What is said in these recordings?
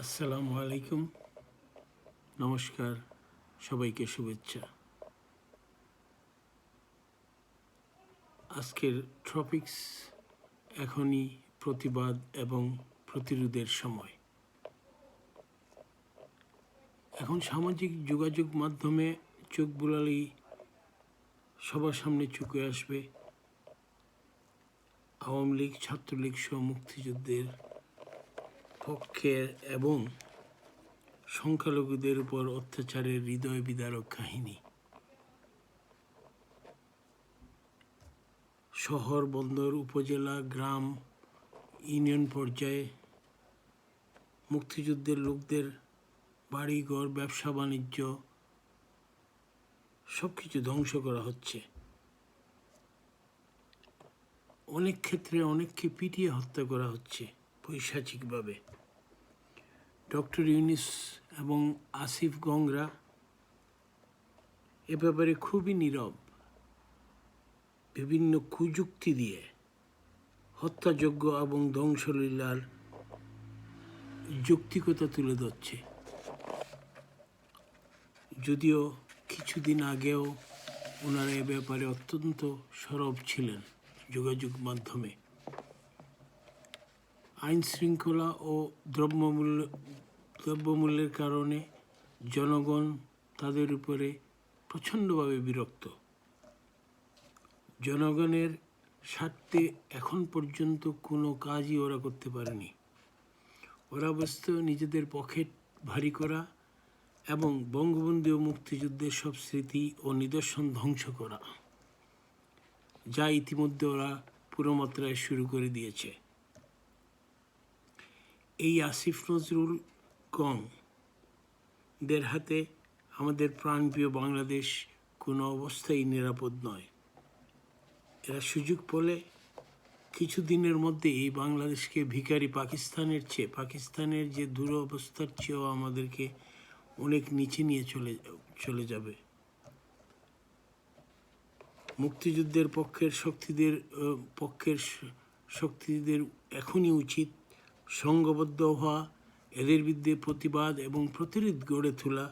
আসসালামু আলাইকুম। নমস্কার, সবাইকে শুভেচ্ছা। আজকের ট্রপিক্স এখনই প্রতিবাদ এবং প্রতিরোধের সময়। এখন সামাজিক যোগাযোগ মাধ্যমে চোখ বুলালেই সবার সামনে চুকে আসবে আওয়ামী লীগ, ছাত্রলীগ সহ মুক্তিযুদ্ধের পক্ষে এবং সংখ্যালঘুদের উপর অত্যাচারের হৃদয় বিদারক কাহিনী। শহর বন্দর, উপজেলা, গ্রাম, ইউনিয়ন পর্যায়ে মুক্তিযুদ্ধের লোকদের বাড়িঘর, ব্যবসা, বাণিজ্য সব কিছু ধ্বংস করা হচ্ছে। অনেক ক্ষেত্রে অনেককে পিটিয়ে হত্যা করা হচ্ছে পৈশাচিকভাবে। ডক্টর ইউনিস এবং আসিফ গংরা এ ব্যাপারে খুবই নীরব, বিভিন্ন কুযুক্তি দিয়ে হত্যাযোগ্য এবং ধ্বংসলীলার যৌক্তিকতা তুলে ধরছে। যদিও কিছুদিন আগেও ওনারা এ ব্যাপারে অত্যন্ত সরব ছিলেন যোগাযোগ মাধ্যমে। আইন শৃঙ্খলা ও দ্রব্যমূল্য দ্রব্যমূল্যের কারণে জনগণ তাদের উপরে প্রচণ্ডভাবে বিরক্ত। জনগণের স্বার্থে এখন পর্যন্ত কোনো কাজই ওরা করতে পারেনি। ওরা ব্যস্ত নিজেদের পকেট ভারী করা এবং বঙ্গবন্ধু ও মুক্তিযুদ্ধের সব স্মৃতি ও নিদর্শন ধ্বংস করা, যা ইতিমধ্যে ওরা পুরো মাত্রায় শুরু করে দিয়েছে। এই আসিফ নজরুল গং দের হাতে আমাদের প্রাণপ্রিয় বাংলাদেশ কোনো অবস্থায় নিরাপদ নয়। এরা সুযোগ পেলে কিছুদিনের মধ্যে এই বাংলাদেশকে ভিখারি পাকিস্তানের চেয়ে, পাকিস্তানের যে দুরবস্থার চেয়েও আমাদেরকে অনেক নিচে নিয়ে চলে চলে যাবে। মুক্তিযুদ্ধের পক্ষের শক্তিদের পক্ষের শক্তিদের এখনই উচিত সংঘবদ্ধ হওয়া এদের বিরুদ্ধে প্রতিবাদ এবং প্রতিরোধ গড়ে তোলা।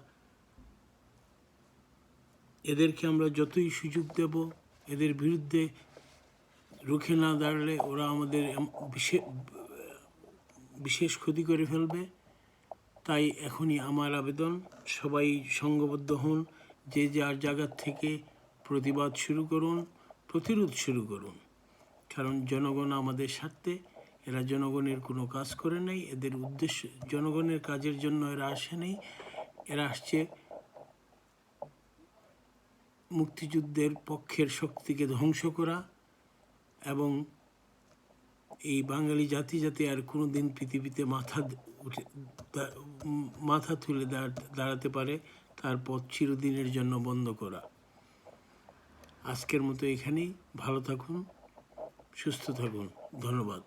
এদেরকে আমরা যতই সুযোগ দেব, এদের বিরুদ্ধে রুখে না দাঁড়ালে ওরা আমাদের বিশেষ ক্ষতি করে ফেলবে। তাই এখনই আমার আবেদন, সবাই সঙ্গবদ্ধ হন, যে যার জায়গার থেকে প্রতিবাদ শুরু করুন, প্রতিরোধ শুরু করুন। কারণ জনগণ আমাদের স্বার্থে এরা জনগণের কোনো কাজ করে নাই, এদের উদ্দেশ্য, জনগণের কাজের জন্য এরা আসে নেই। এরা আসছে মুক্তিযুদ্ধের পক্ষের শক্তিকে ধ্বংস করা এবং এই বাঙালি জাতি যাতে আর কোনো দিন পৃথিবীতে মাথা উঠে মাথা তুলে দাঁড়াতে পারে, তার পথ চিরদিনের জন্য বন্ধ করা। আজকের মতো এখানেই, ভালো থাকুন, সুস্থ থাকুন, ধন্যবাদ।